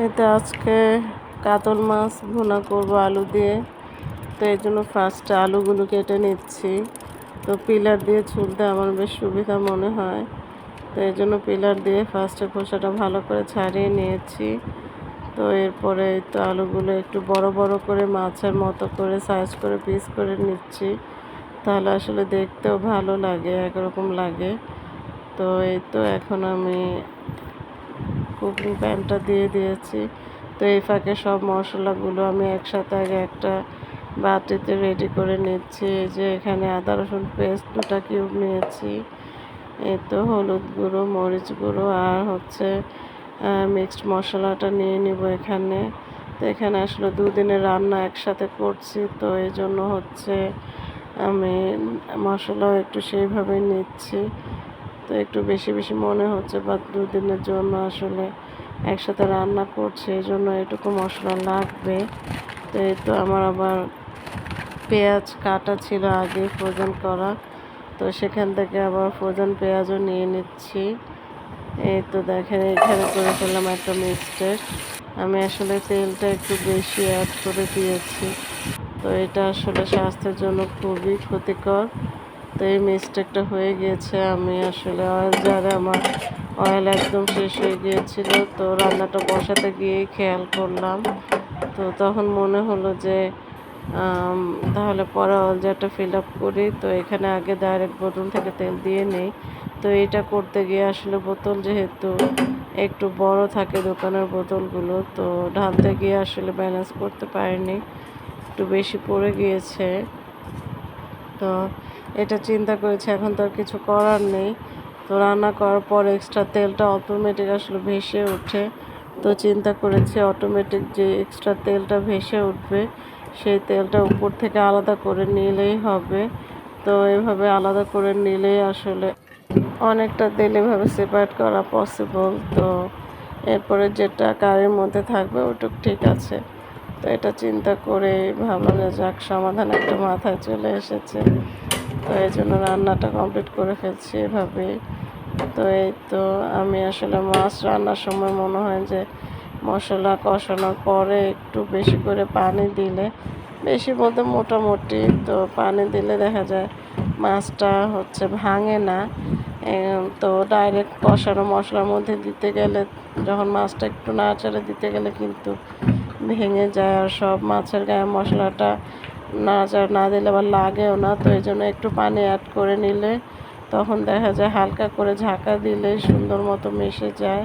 এই তো আজকে কাতল মাছ ভুনা করব আলু দিয়ে। তো এই জন্য ফার্স্টে আলুগুলো কেটে নিচ্ছি। তো পিলার দিয়ে ছুলতে আমার বেশ সুবিধা মনে হয়। তো এই জন্য পিলার দিয়ে ফার্স্টে খোসাটা ভালো করে ছাড়িয়ে নিয়েছি। তো এরপরে এই তো আলুগুলো একটু বড় বড় করে মাছের মতো করে সাইজ করে পিস করে নিচ্ছি। তাহলে আসলে দেখতেও ভালো লাগে, একরকম লাগে। তো এই তো এখন আমি কুকিং প্যানটা দিয়ে দিয়েছি। তো এই ফাঁকে সব মশলাগুলো আমি একসাথে আগে একটা বাটিতে রেডি করে নিচ্ছি। যে এখানে আদা, রসুন পেস্ট দুটা কিউব নিয়েছি। এই তো হলুদ গুঁড়ো, মরিচ গুঁড়ো আর হচ্ছে মিক্সড মশলাটা নিয়ে নিব এখানে। তো এখানে আসলে দুদিনের রান্না একসাথে করছি। তো এই জন্য হচ্ছে আমি মশলাও একটু সেইভাবে নিচ্ছি। তো একটু বেশি বেশি মনে হচ্ছে বা দুদিনের জন্য আসলে একসাথে রান্না করছি, এই জন্য এটুকু মশলা লাগবে। তো এই তো আমার আবার পেঁয়াজ কাটা ছিল আগে ফ্রোজেন করা, তো সেখান থেকে আবার ফ্রোজেন পেঁয়াজও নিয়ে নিচ্ছি। এই তো দেখেন, এখানে করে ফেললাম একটা মিস্টেক আমি আসলে তেলটা একটু বেশি অ্যাড করে দিয়েছি। তো এটা আসলে স্বাস্থ্যের জন্য খুবই ক্ষতিকর। তো এই মিস্টেকটা হয়ে গিয়েছে। আমি আসলে অয়েল জারে আমার অয়েল একদম শেষ হয়ে গিয়েছিল। তো রান্নাটা বসাতে গিয়েই খেয়াল করলাম। তো তখন মনে হলো যে তাহলে পরে অয়েল জারটা ফিল আপ করি। তো এখানে আগে ডাইরেক্ট বোতল থেকে তেল দিয়ে নেই। তো এটা করতে গিয়ে আসলে বোতল যেহেতু একটু বড় থাকে দোকানের বোতলগুলো, তো ঢালতে গিয়ে আসলে ব্যালেন্স করতে পারিনি। একটু বেশি পড়ে গিয়েছে। তো এটা চিন্তা করেছি, এখন তো আর কিছু করার নেই। তো রান্না করার পর এক্সট্রা তেলটা অটোমেটিক আসলে ভেসে ওঠে। তো চিন্তা করেছি অটোমেটিক যে এক্সট্রা তেলটা ভেসে উঠবে, সেই তেলটা উপর থেকে আলাদা করে নিলেই হবে। তো এভাবে আলাদা করে নিলেই আসলে অনেকটা তেল এভাবে সেপারেট করা পসিবল তো এরপরে যেটা কারের মধ্যে থাকবে ওটুক ঠিক আছে। তো এটা চিন্তা করে ভাবলাম যে যাক, সমাধান একটা মাথায় চলে এসেছে। তো এই জন্য রান্নাটা কমপ্লিট করে ফেলছি এভাবে তো এই তো আমি আসলে মাছ রান্নার সময় মনে হয় যে মশলা কষানোর পরে একটু বেশি করে পানি দিলে, বেশি বলতে মোটামুটি তো পানি দিলে দেখা যায় মাছটা হচ্ছে ভাঙে না। তো ডাইরেক্ট কষানো মশলার মধ্যে দিতে গেলে, যখন মাছটা একটু নাড়াচাড়া দিতে গেলে কিন্তু ভেঙে যায় আর সব মাছের গায়ে মশলাটা নাড়াচাড়া না দিলে আবার লাগেও না, তো এই জন্য একটু পানি অ্যাড করে নিলে তখন দেখা যায় হালকা করে ঝাঁকা দিলে সুন্দর মতো মিশে যায়।